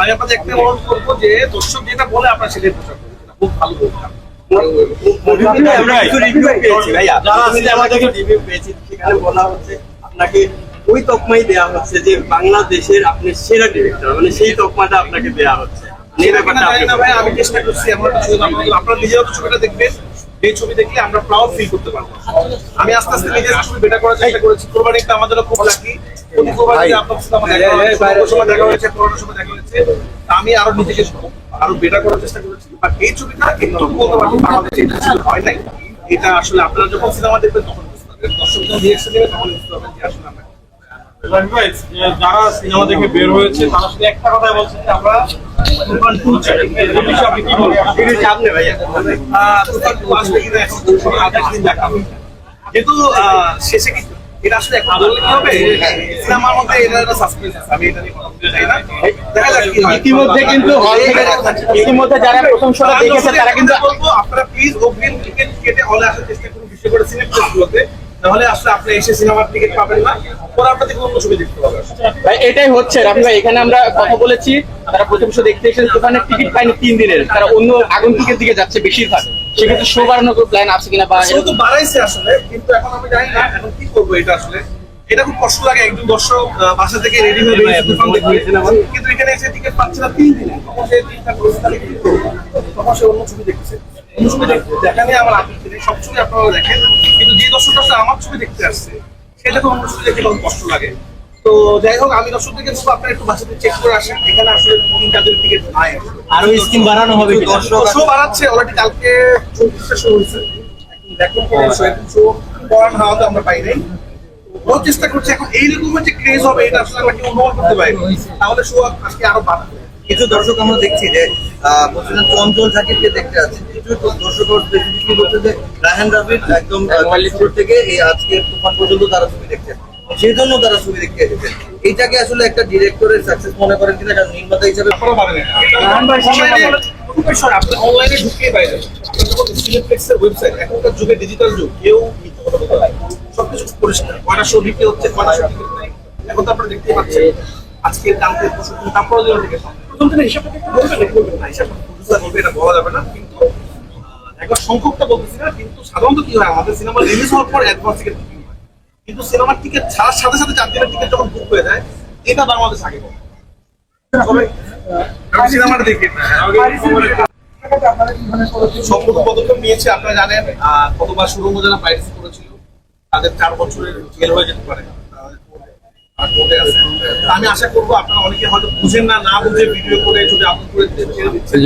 আমি আপনাদের একটা অনুরোধ করব যে দর্শক যেটা বলে আপনার সেটাই প্রচার করবেন। খুব ভালো বলতাম আমরা কিছু রিভিউ পেয়েছি ভাইয়া। যারা সিনেমা থেকে রিভিউ পেয়েছি সেখানে বলা হচ্ছে আপনাকে ওই তকমাই হচ্ছে যে বাংলাদেশের আপনি সেরা ডিরেক্টর মানে সেই তকমাটা আপনাকে দেওয়া হচ্ছে। আমি চেষ্টা করছি একটা আপনারা ছবিটা দেখবেন এই ছবি দেখলে আমরা প্রাউড ফিল করতে পারব। আমি আস্তে আস্তে নিজের ছবি বেটা করার চেষ্টা করেছি। কোরবানিটা আমাদেরও খুব লাকি আমি আরও নিজেকে আরও করার চেষ্টা করেছি। বাট এই ছবিটা একটু বলতে পারব বাংলাদেশে এটা হয় নাই? এটা আসলে আপনারা যখন সিনেমা দেখবেন তখন বুঝতে পারবেন। দর্শক যখন রিয়েকশন দেবে তখন বুঝতে পারবেন যে আসলে আমরা রাজীব ভাই, যে যারা সিনেমা দেখে বের হয়েছে তারা শুধু একটা কথাই বলছে যে আমরা তুফান টু চাই বিষয়ে আপনি কি বলবেন? একটু সামনে। ভাইয়া আহ, তুফান টু আসবে কিনা এখন তো আঠাশ দেখা হবে। কিন্তু আহ, শেষে কি এটা আসলে এখন বললে কি হবে? সিনেমার মধ্যে এটা একটা সাসপেন্স আছে আমি এটা নিয়ে কথা বলতে চাই না। দেখা যাক কি হয়। ইতিমধ্যে কিন্তু হল থেকে ইতিমধ্যে যারা প্রথম শোটা দেখেছে তারা কিন্তু বলব আপনারা প্লিজ অগ্রিম টিকিট কেটে হলে আসার চেষ্টা করুন বিশেষ করে সিনেপ্লেক্সগুলোতে নাহলে আসলে আপনি এসে সিনেমার টিকিট পাবেন না। পরে আপনাদের অন্য ছবি দেখতে পাবেন। ভাই এটাই হচ্ছে। ভাই এখানে আমরা কথা বলেছি তারা প্রথম শো দেখতে এসেছে দোকানের টিকিট পায়নি তিন দিনের। তারা অন্য আগন্তুকের দিকে যাচ্ছে বেশিরভাগ। সেক্ষেত্রে শো বাড়ানোর কোনো প্ল্যান আছে কিনা বা আসলে তো বাড়াইছে আসলে কিন্তু এখন আমি জানি না এখন কি করব এটা আসলে। এটা খুব কষ্ট লাগে একজন দর্শক বাসা থেকে রেডি হয়ে বেরিয়েছে তুফান দেখবে কিন্তু এখানে এসে টিকিট পাচ্ছে না তিন দিনে। তখন সে চিন্তা করছে তাহলে কি করব? তখন সে অন্য ছবি দেখতেছে অন্য ছবি দেখা নিয়ে আমার আপত্তি নেই সব ছবি আপনারা দেখেন। কিন্তু যে দর্শক আসলে আমার ছবি দেখতে আসছে সেটা তো অন্য ছবি দেখে কষ্ট লাগে। তো যাই হোক আমি দর্শকদেরকে বলব আপনারা একটু বাসাতে চেক করে আসেন। এখানে আসলে তিন চারজন টিকিট আসলে। আরও স্কিম বাড়ানো হবে দর্শক শো বাড়াচ্ছে অলরেডি কালকে চৌত্রিশটা শো হয়েছে। দেখুন শো এখন শো আমরা পাই নাই। ও চেষ্টা করছে এখন এইরকম যে ক্রেজ হবে এটা আসলে আমরা অনুমান করতে পারি তাহলে শো আজকে আরও বাড়বে কিছু দর্শক আমরা দেখছি যে আহ, বলছিলেন চঞ্চল সাকিবকে দেখতে আছে কিছু দর্শক স্পেসিফিকলি বলছে যে রায়হান রাফির একদম শুরু থেকে এই আজকে তুফান পর্যন্ত তারা ছবি দেখছেন সেই জন্য তারা ছবি দেখতে এসেছেন এইটাকে আসলে একটা ডিরেক্টরের সাকসেস মনে করেন কিনা কারণ নির্মাতা হিসাবে অনলাইনে অনলাইনে ঢুকিয়ে বাইরে আপনি সিনেপ্লেক্সের ওয়েবসাইট এখনকার যুগে ডিজিটাল যুগ কেউ মিথ্যা কথা বলতে পারে সবকিছু পরিষ্কার। কয়টা শো বিক্রি হচ্ছে কয়টা শো বিক্রি নাই এখন তো আপনারা দেখতেই পাচ্ছেন। আজকে কালকে দিন তারপরে দিন থেকে প্রথম দিনে হিসাবটা একটু বলবেন নাকি বলবেন। না হিসাবটা প্রডিউসার বলবে এটা বলা যাবে না কিন্তু একবার সংখ্যকটা বলতেছি না কিন্তু সাধারণত কি হয় আমাদের সিনেমা রিলিজ হওয়ার পর অ্যাডভান্স টিকিট হয়। কিন্তু সিনেমার টিকিট ছাড়ার সাথে সাথে চার দিনের টিকিট যখন বুক হয়ে যায় এটা বাংলাদেশ আগে আমি সিনেমাটা দেখি সম্পূর্ণ পদক্ষেপ নিয়েছে আপনারা জানেন আহ, কতবার সুরঙ্গ যারা পাইরেসি করেছিল তাদের চার বছরের জেল হয়ে যেতে পারে। আর কোর্টে আছে। তা আমি আশা করব আপনারা অনেকে হয়তো বুঝেন না না বুঝে ভিডিও করে যদি আপলোড করে দিচ্ছেন।